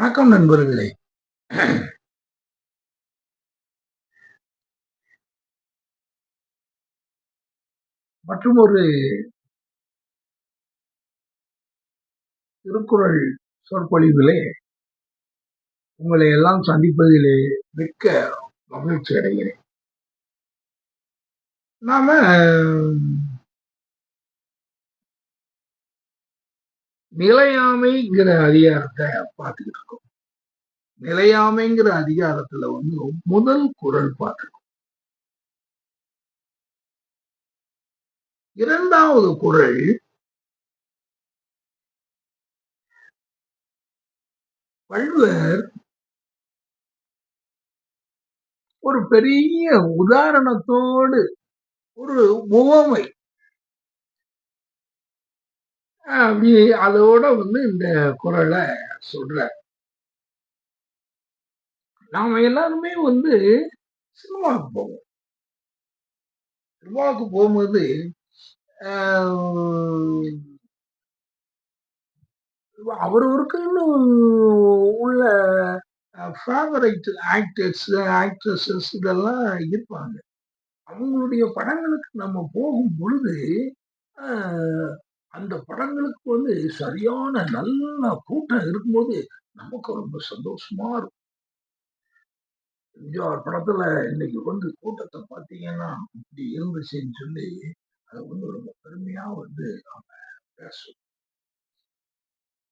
வணக்கம் நண்பர்களே. மற்றும் ஒரு திருக்குறள் சொற்பொழிவிலே உங்களை எல்லாம் சந்திப்பதிலே மிக்க மகிழ்ச்சி அடைகிறேன் நாம நிலையாமைங்கிற அதிகாரத்தை பார்த்துக்கிட்டு இருக்கோம். நிலையாமைங்கிற அதிகாரத்துல வந்து முதல் குரல் பார்த்துருக்கோம். இரண்டாவது குரல் வள்ளுவர் ஒரு பெரிய உதாரணத்தோடு ஒரு உவமை அப்படி அதோட வந்து இந்த குரலை சொல்ற நாம எல்லாருமே வந்து சினிமாவுக்கு போவோம். சினிமாவுக்கு போகும்போது அவரவருக்குன்னு உள்ள ஃபேவரைட் ஆக்டர்ஸ் ஆக்ட்ரஸஸ் இதெல்லாம் இருப்பாங்க. அவங்களுடைய படங்களுக்கு நம்ம போகும் பொழுது அந்த படங்களுக்கு வந்து சரியான நல்ல கூட்டம் இருக்கும்போது நமக்கு ரொம்ப சந்தோஷமா இருக்கும். எம்ஜிஆர் படத்துல இன்னைக்கு வந்து கூட்டத்தை பார்த்தீங்கன்னா இப்படி இருந்துச்சுன்னு சொல்லி அதை வந்து ரொம்ப பெருமையா வந்து நாம பேசுவோம்.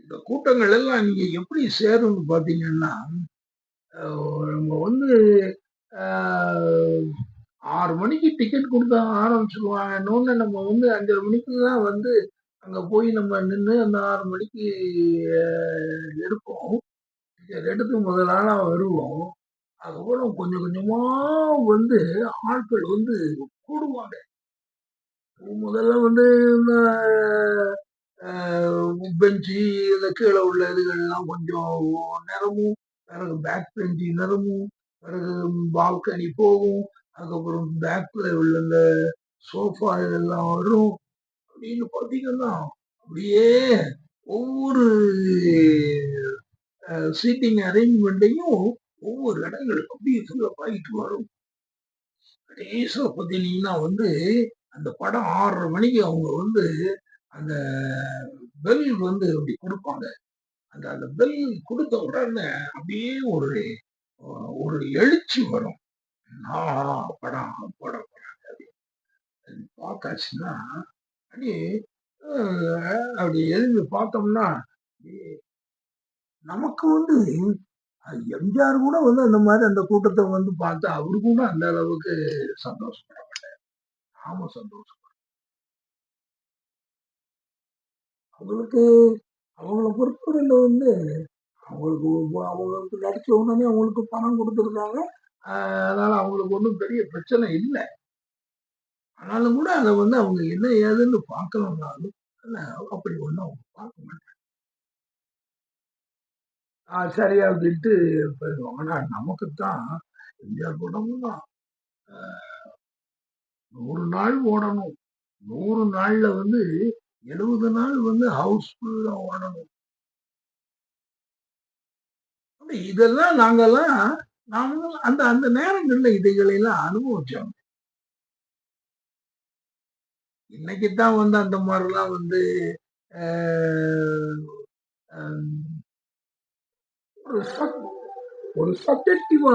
இந்த கூட்டங்கள் எல்லாம் நீங்க எப்படி சேரும்னு பாத்தீங்கன்னா நம்ம வந்து ஆறு மணிக்கு டிக்கெட் கொடுத்தா ஆரம்பிச்சிருவாங்க இன்னொன்னு நம்ம வந்து அஞ்சரை மணிக்கு தான் வந்து அங்க போய் நம்ம நின்று அந்த ஆறு மணிக்கு எடுப்போம். எடுத்து முதல் முதலாளா வருவோம். அதுக்கப்புறம் கொஞ்சம் கொஞ்சமா வந்து ஆட்கள் வந்து கூடுவாங்க. முதல்ல வந்து இந்த பெஞ்சு இந்த கீழே உள்ள இதுகள்லாம் கொஞ்சம் நிறமும் பிறகு பேக் பெஞ்சு நிறமும் பிறகு பால்கனி போகும். அதுக்கப்புறம் பேக்ல உள்ள இந்த சோஃபா இதெல்லாம் வரும். அப்படின்னு பார்த்தீங்கன்னா அப்படியே ஒவ்வொரு சீட்டிங் அரேஞ்ச்மெண்ட்டையும் ஒவ்வொரு இடங்களுக்கு அப்படியே ஃபில்லப் ஆகிட்டு வரும். கடைசியில் பார்த்தீங்கன்னா வந்து அந்த படம் ஆறரை மணிக்கு அவங்க வந்து அந்த பெல் வந்து அப்படி கொடுப்பாங்க. அந்த அந்த பெல் கொடுத்த உடனே அப்படியே ஒரு ஒரு எழுச்சி வரும். படம் படம் படம் பார்த்தாச்சுன்னா அப்படி எழுதி பார்த்தோம்னா நமக்கு வந்து எம்ஜிஆர் கூட வந்து அந்த மாதிரி அந்த கூட்டத்தை வந்து பார்த்தா அவரு கூட அந்த அளவுக்கு சந்தோஷப்பட மாட்டார் நாம சந்தோஷம் அவங்களுக்கு அவங்கள பொறுத்தவரையில் வந்து அவங்களுக்கு அவங்களுக்கு நடிச்ச உடனே அவங்களுக்கு பணம் கொடுத்துருக்காங்க. அதனால அவங்களுக்கு ஒன்றும் பெரிய பிரச்சனை இல்லை. ஆனாலும் கூட அதை வந்து அவங்க என்ன ஏதுன்னு பார்க்கணும்னாலும் அப்படி ஒன்றும் அவங்க பார்க்க மாட்டாங்க. சரியா அப்படின்ட்டு போயிடுவாங்க. ஆனால் நமக்கு தான் எம்ஜிஆர் படமும் தான். நூறு நாள் ஓடணும். நூறு நாள்ல வந்து எழுபது நாள் வந்து ஹவுஸ்ஃபுல்லா ஓடணும். இதெல்லாம் நாங்கெல்லாம் நாம அந்த அந்த நேரங்கள்ல இதைகளை எல்லாம் இன்னைக்கு தான் வந்து அந்த மாதிரிலாம் வந்து ஒரு ஒரு சப்ஜெக்டிவா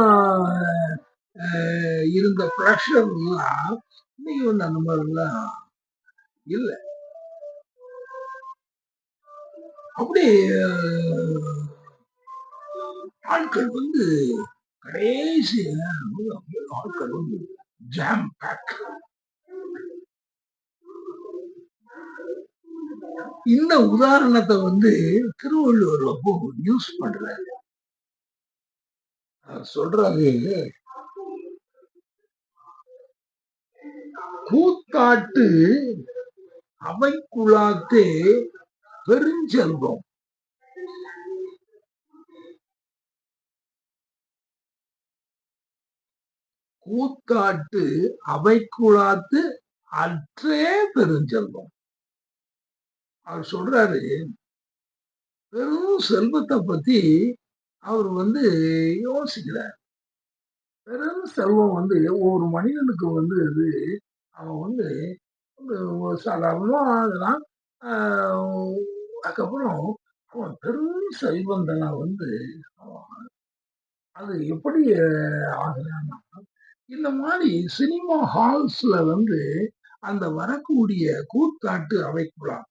இருந்த ப்ரெஷர்லாம் இன்னைக்கு வந்து அந்த மாதிரிலாம் இல்லை. அப்படி ஆட்கள் வந்து கடைசி ஆட்கள் வந்து ஜாம் பேக் இந்த உதாரணத்தை வந்து திருவள்ளுவர் அப்போ யூஸ் பண்றாரு. சொல்றாரு கூத்தாட்டு அவைக்குழாத்தே பெருஞ்செல்வம். கூத்தாட்டு அவைக்குழாத்து அற்றே பெருஞ்செல்வம். அவர் சொல்றாரு பெரும் செல்வத்தை பத்தி அவர் வந்து யோசிக்கிறார் பெரும் செல்வம் வந்து ஒவ்வொரு மனிதனுக்கு வந்து இது அவன் வந்து சாதாரணமாக ஆகலாம் அதுக்கப்புறம் அவன் பெரும் செல்வந்தனா வந்து அது எப்படி ஆகலான்னா இந்த மாதிரி சினிமா ஹால்ஸ்ல வந்து அந்த வரக்கூடிய கூத்தாட்டு அவைக்குலாம்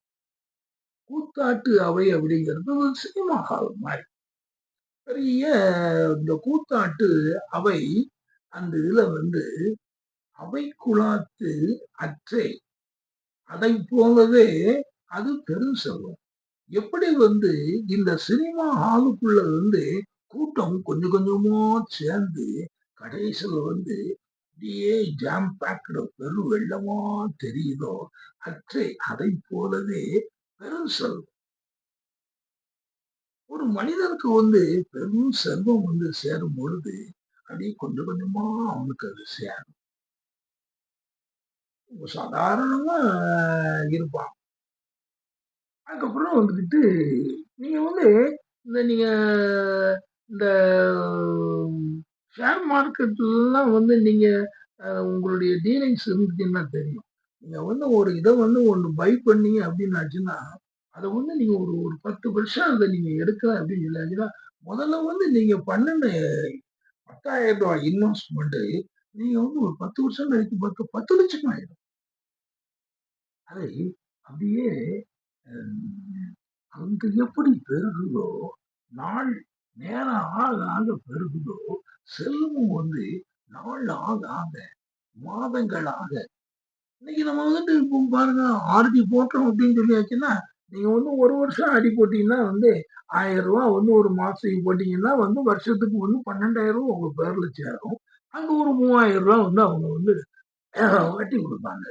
கூத்தாட்டு அவை அப்படிங்கிறது ஒரு சினிமா ஹால் மாதிரி. பெரிய இந்த கூத்தாட்டு அவை அந்த இதுல வந்து அவை குழாத்து அற்றை. அதை போலவே அது பெரும் செல்வம். எப்படி வந்து இந்த சினிமா ஹாலுக்குள்ள வந்து கூட்டம் கொஞ்சம் கொஞ்சமா சேர்ந்து கடைசியில் வந்து அப்படியே ஜாம் பேக்கட பெரும் வெள்ளமா தெரியுதோ? அற்றை. அதை போலவே பெரும் செல்வம். ஒரு மனிதனுக்கு வந்து பெரும் செல்வம் வந்து சேரும் பொழுது அப்படியே கொஞ்சம் கொஞ்சமா அவனுக்கு அது சேரும். சாதாரணமா இருப்பான். அதுக்கப்புறம் வந்துக்கிட்டு நீங்க வந்து இந்த நீங்க இந்த ஷேர் மார்க்கெட்லாம் வந்து நீங்க உங்களுடைய டீலிங்ஸ் இருந்துச்சுன்னா தெரியும். நீங்க வந்து ஒரு இதை வந்து ஒன்று பை பண்ணீங்க அப்படின்னாச்சுன்னா அதை வந்து நீங்க ஒரு ஒரு பத்து வருஷம் அதை நீங்க எடுக்கலாம் அப்படின்னு சொல்லாச்சுன்னா முதல்ல வந்து நீங்க பண்ணின பத்தாயிரம் ரூபாய் இன்வெஸ்ட்மெண்ட் நீங்க வந்து ஒரு பத்து வருஷம் கழித்து பத்து பத்து லட்சம் ஆயிடும். அதை அப்படியே அங்க எப்படி பெருகுதோ நாள் நேரம் ஆக ஆக பெருகுதோ செல்வம் வந்து நாள் ஆக ஆக மாதங்களாக இன்னைக்கு நம்ம வந்துட்டு இப்போ பாருங்க ஆர்டி போட்டோம் அப்படின்னு சொல்லியாச்சுன்னா நீங்க வந்து ஒரு வருஷம் அடி போட்டீங்கன்னா வந்து ஆயிரம் ரூபா வந்து ஒரு மாசத்துக்கு போட்டீங்கன்னா வந்து வருஷத்துக்கு வந்து பன்னெண்டாயிரம் ரூபா உங்க பேர்ல சேரும். அங்க ஒரு மூவாயிரம் ரூபா வந்து அவங்க வந்து வட்டி கொடுப்பாங்க.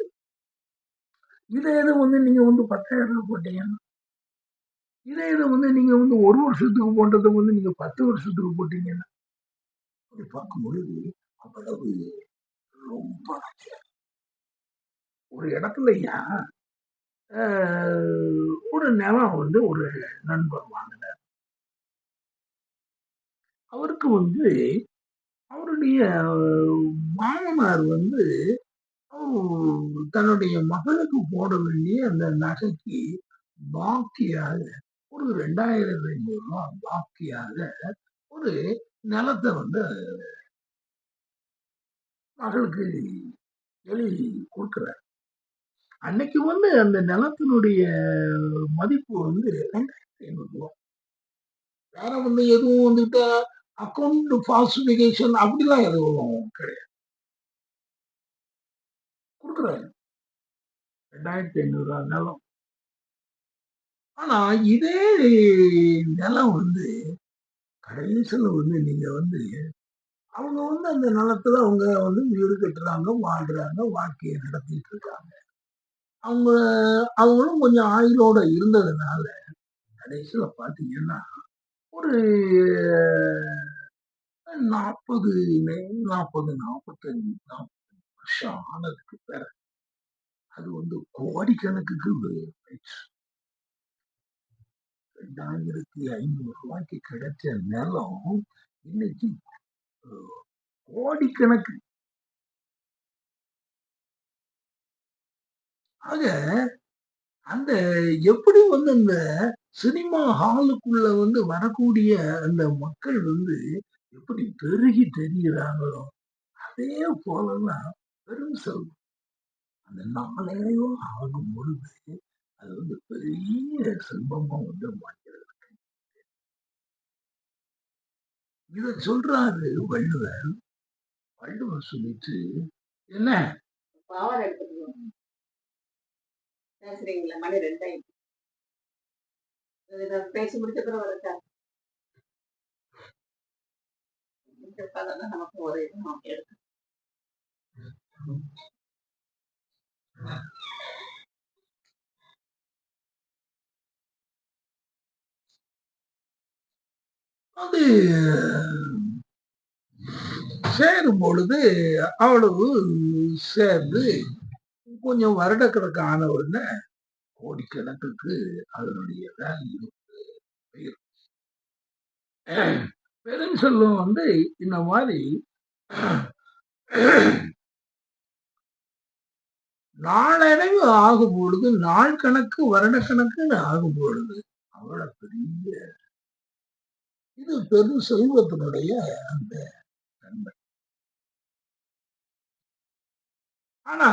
இதே இது வந்து நீங்க வந்து பத்தாயிரம் ரூபா போட்டீங்கன்னா இதே இதை வந்து நீங்க வந்து ஒரு வருஷத்துக்கு போட்டதை வந்து நீங்க பத்து வருஷத்துக்கு போட்டீங்கன்னா அப்படி பார்க்கும்பொழுது அவ்வளவு ரொம்ப ஒரு இடத்துல ஒரு நிலம் வந்து ஒரு நண்பர் வாங்கினார். அவருக்கு வந்து அவருடைய மாமனார் வந்து தன்னுடைய மகளுக்கு போட வேண்டிய அந்த நகைக்கு பாக்கியாக ஒரு ரெண்டாயிரத்தி ஐநூறு ரூபாய் பாக்கியாக ஒரு நிலத்தை வந்து மகளுக்கு எழுதி கொடுக்குறார். அன்னைக்கு வந்து அந்த நிலத்தினுடைய மதிப்பு வந்து ரெண்டாயிரத்தி ஐநூறு ரூபாய் வேற வந்து எதுவும் வந்துட்டு அக்கௌண்ட் ஃபால்சிபிகேஷன் அப்படிலாம் எதுவும் கிடையாது. கொடுக்குறாரு ரெண்டாயிரத்தி ஐநூறு ரூபாய் நிலம். ஆனா இதே நிலம் வந்து கடைசியில் வந்து நீங்க வந்து அவங்க வந்து அந்த நிலத்துல அவங்க வந்து வீடு கட்டுறாங்க வாழ்றாங்க வாழ்க்கையை நடத்திட்டு இருக்காங்க. அவங்க அவங்களும் கொஞ்சம் ஆயுளோட இருந்ததுனால கடைசியில பாத்தீங்கன்னா ஒரு நாற்பது நாற்பது நாற்பத்தஞ்சு நாற்பத்தஞ்சு வருஷம் ஆனதுக்கு பிறகு அது வந்து கோடிக்கணக்குக்கு போயிடுச்சு. ரெண்டாயிரத்தி ஐநூறு ரூபாய்க்கு கிடைச்ச நிலம் இன்னைக்கு கோடிக்கணக்கு. ஆக அந்த எப்படி வந்து அந்த சினிமா ஹாலுக்குள்ள வந்து வரக்கூடிய அந்த மக்கள் வந்து எப்படி பெருகி தெரிகிறாங்களோ அதே போலதான் பெரும் செல்வம். அந்த நாளையோ ஆகும் பொழுது அது வந்து பெரிய செல்வமா வந்து மாற்கிறது இத சொல்றாரு வள்ளுவர். வள்ளுவர் சொல்லிட்டு என்ன? பாவாடை பேசுறீங்களா மணி ரெண்டாயிரம் பேசி முடிச்ச பிறகு வரட்டா நமக்கு ஒரு இது எடுத்து அது சேரும் பொழுது அவ்வளவு சேர்ந்து கொஞ்சம் வருடக்கணக்கு ஆன உடனே கோடிக்கணக்குக்கு அதனுடைய வேல்யூ பெருஞ்செல்வம் வந்து இந்த மாதிரி நாளடைவு ஆகும் பொழுது நாள் கணக்கு வருடக்கணக்குன்னு ஆகும் பொழுது அவ்வளவு பெரிய இது பெரும் செல்வத்தினுடைய அந்த தன்மை ஆனா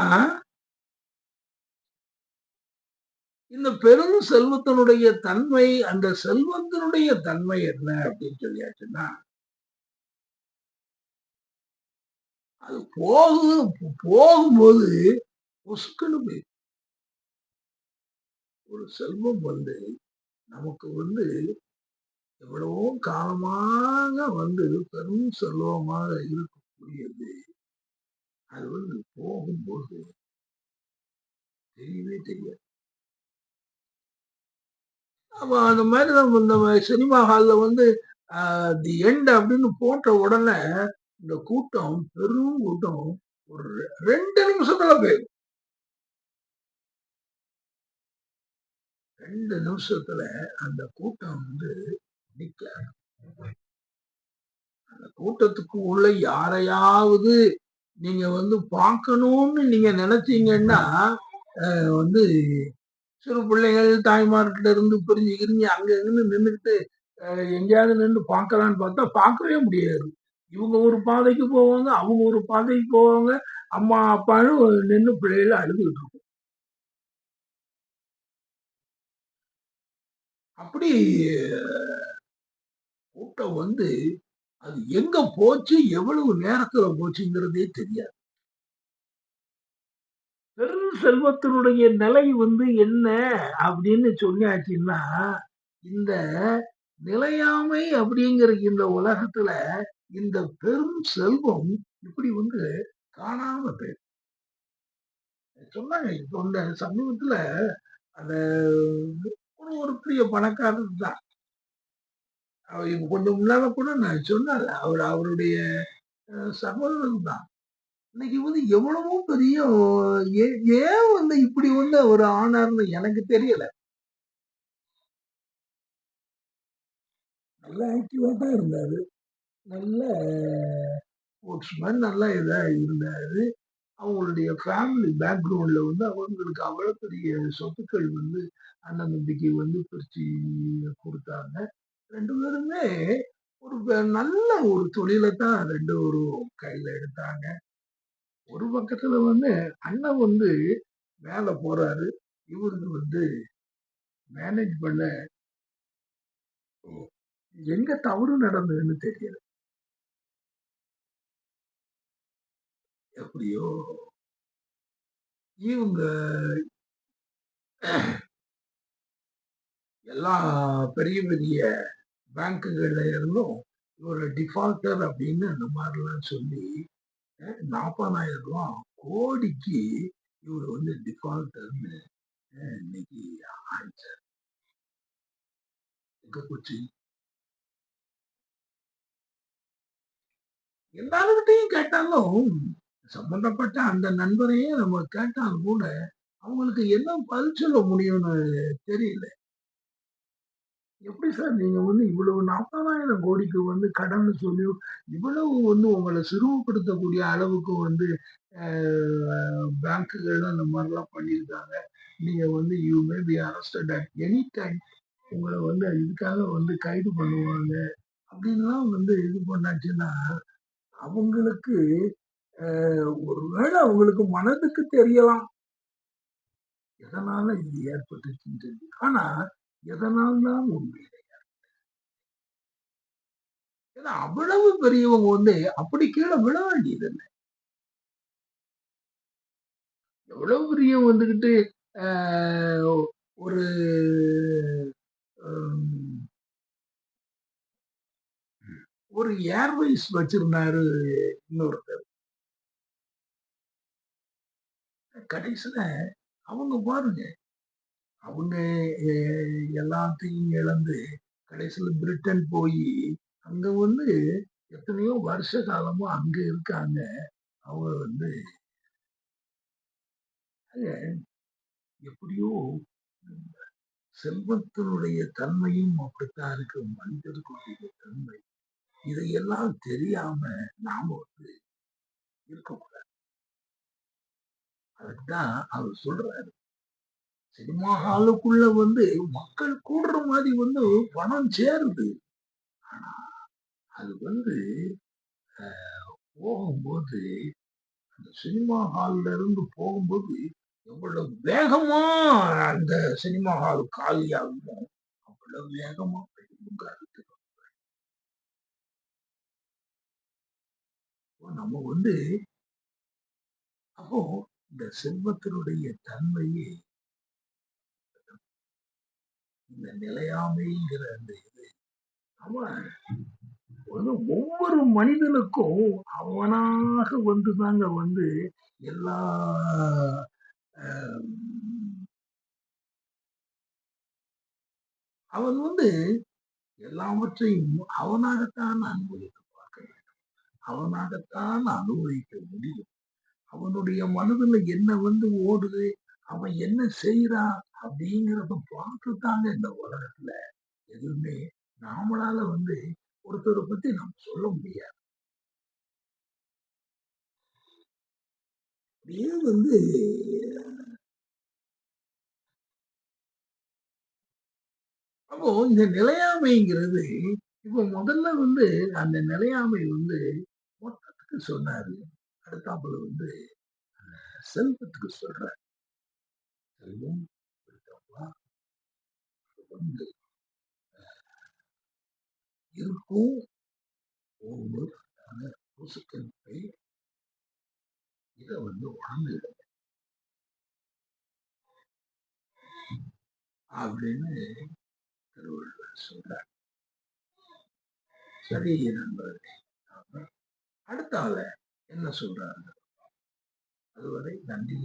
இந்த பெரும் செல்வத்தினுடைய தன்மை அந்த செல்வத்தினுடைய தன்மை என்ன அப்படின்னு சொல்லியாச்சுன்னா அது போகு போகும்போது பொசுக்குன்னு போயிடும். ஒரு செல்வம் வந்து நமக்கு வந்து எவ்வளவோ காலமாக வந்து பெரும் செல்வமாக இருக்கக்கூடியது. அது வந்து போகும்போது தெரியவே தெரியாது. அப்போ அந்த மாதிரி நம்ம இந்த சினிமா ஹால்ல வந்து தி எண்ட் அப்படின்னு போட்ட உடனே இந்த கூட்டம் பெரும் கூட்டம் ஒரு ரெண்டு நிமிஷத்துல போயிடும். ரெண்டு நிமிஷத்துல அந்த கூட்டம் வந்து நிக்க அந்த கூட்டத்துக்கு உள்ள யாரையாவது நீங்க வந்து பார்க்கணும்னு நீங்க நினைச்சீங்கன்னா வந்து சிறு பிள்ளைகள் தாய்மார்கிட்ட இருந்து பிரிஞ்சு கிரிஞ்சு அங்க இருந்து நின்றுக்கிட்டு எங்கேயாவது நின்று பார்க்கலான்னு பார்த்தா பார்க்கவே முடியாது. இவங்க ஒரு பாதைக்கு போவாங்க அவங்க ஒரு பாதைக்கு போவாங்க அம்மா அப்பான்னு நின்று பிள்ளைகள அழுதுகிட்டு இருக்கும். அப்படி கூட்டம் வந்து அது எங்க போச்சு எவ்வளவு நேரத்துல போச்சுங்கிறதே தெரியாது. பெரும் செல்வத்தினுடைய நிலை வந்து என்ன அப்படின்னு சொன்னாச்சுன்னா இந்த நிலையாமை அப்படிங்கிற இந்த உலகத்துல இந்த பெரும் செல்வம் இப்படி வந்து காணாம போயிடும் சொன்னாங்க இப்போ இந்த சமீபத்துல அந்த ஒரு பெரிய பணக்காரர் தான். அவர் கொஞ்சம் முன்னால கூட நான் சொன்னால அவர் அவருடைய சகோதரன் தான். இன்னைக்கு வந்து எவ்வளவோ பெரிய ஏன் வந்து இப்படி வந்து அவர் ஆனார்னு எனக்கு தெரியல. நல்ல ஆக்டிவா தான் இருந்தாரு. நல்ல ஸ்போர்ட்ஸ்மேன் நல்லா இதா இருந்தாரு. அவங்களுடைய ஃபேமிலி பேக்ரவுண்ட்ல வந்து அவங்களுக்கு அவ்வளவு பெரிய சொத்துக்கள் வந்து அண்ணன் தம்பிக்கு வந்து பிரிச்சு கொடுத்தாங்க. ரெண்டு பேருமே ஒரு நல்ல ஒரு தொழிலை தான் ரெண்டு ஒரு கையில எடுத்தாங்க. ஒரு பக்கத்துல வந்து அண்ணன் வந்து மேல போறாரு. இவருக்கு வந்து மேனேஜ் பண்ண எங்க தவறு நடந்ததுன்னு தெரியல. எப்படியோ இவங்க எல்லா பெரிய பெரிய பேங்குகள்ல இருந்தும் இவரை டிஃபால்டர் அப்படின்னு அந்த மாதிரிலாம் சொல்லி நாற்பதாயிரம் ரூபா. கோடிக்கு இவர் வந்து டிஃபால்ட்டர்னு இன்னைக்கு ஆயிடுச்சார் எங்க போச்சு? எல்லாருக்கிட்டையும் கேட்டாலும் சம்பந்தப்பட்ட அந்த நண்பரையே நம்ம கேட்டாலும் கூட அவங்களுக்கு என்ன பதில் சொல்ல முடியும்னு தெரியல. எப்படி சார் நீங்க வந்து இவ்வளவு நாற்பதாயிரம் கோடிக்கு வந்து கடன் சொல்லி இவ்வளவு வந்து உங்களை சிறுமப்படுத்தக்கூடிய அளவுக்கு வந்து பேங்க்குகள் அந்த மாதிரிலாம் பண்ணியிருக்காங்க. நீங்க வந்து you may be arrested at any time உங்களை வந்து இதுக்காக வந்து கைது பண்ணுவாங்க. அப்படின்லாம் வந்து இது பண்ணாச்சுன்னா அவங்களுக்கு ஒருவேளை அவங்களுக்கு மனதுக்கு தெரியலாம். எதனால இது ஏற்பட்டுச்சுன்னு தெரியும் ஆனா எதனால் தான் உண்மை ஏன்னா அவ்வளவு பெரியவங்க வந்து அப்படி கீழே விழ வேண்டியது இல்லை எவ்வளவு பெரிய வந்துகிட்டு ஒரு ஒரு ஏர்வைஸ் வச்சிருந்தாரு இன்னொருத்தர். கடைசியில அவங்க பாருங்க அவங்க எல்லாத்தையும் இழந்து கடைசியில பிரிட்டன் போய் அங்க வந்து எத்தனையோ வருஷ காலமா அங்க இருக்காங்க. அவங்க வந்து எப்படியோ செல்வத்தினுடைய தன்மையும் அப்படித்தான் இருக்கு மனிதர்களுடைய தன்மை. இதையெல்லாம் தெரியாம நாம வந்து இருக்கக்கூடாது. அதுக்குதான் அவர் சொல்றாரு. சினிமா ஹாலுக்குள்ள வந்து மக்கள் கூடுற மாதிரி வந்து பணம் சேருது. ஆனா அது வந்து போகும்போது அந்த சினிமா ஹால்ல இருந்து போகும்போது எவ்வளவு வேகமா அந்த சினிமா ஹால் காலியாகுமோ அவ்வளவு வேகமா போயிடுங்க கருத்து நம்ம வந்து அப்போ இந்த செல்வத்தினுடைய தன்மையை இந்த நிலையாமைங்கிற அந்த இது. அவன் ஒவ்வொரு மனிதனுக்கும் அவனாக வந்து தாங்க வந்து எல்லா அவன் வந்து எல்லாவற்றையும் அவனாகத்தான் அனுபவிக்க பார்க்க வேண்டும். அவனாகத்தான் அனுபவிக்க முடியும். அவனுடைய மனதுல என்ன வந்து ஓடுது? அவன் என்ன செய்யறான் அப்படிங்கிறத பார்த்துட்டாங்க இந்த உலகத்துல எதுவுமே நாமளால வந்து ஒருத்தரை பத்தி நம்ம சொல்ல முடியாது. அப்படியே வந்து அப்போ இந்த நிலையாமைங்கிறது இப்ப முதல்ல வந்து அந்த நிலையாமை வந்து மொத்தத்துக்கு சொன்னாரு. அடுத்தாப்புல வந்து செல்வத்துக்கு சொல்றாரு. செல்வம் இருக்கவா, வந்து இருக்கும் போகும்போது அந்த இதை வந்து உணர்ந்து அப்படின்னு திருவள்ளுவர் சொல்றார். சரி நண்பர்களே நாம அடுத்த ஆள என்ன சொல்றாங்க அதுவரை நன்றி.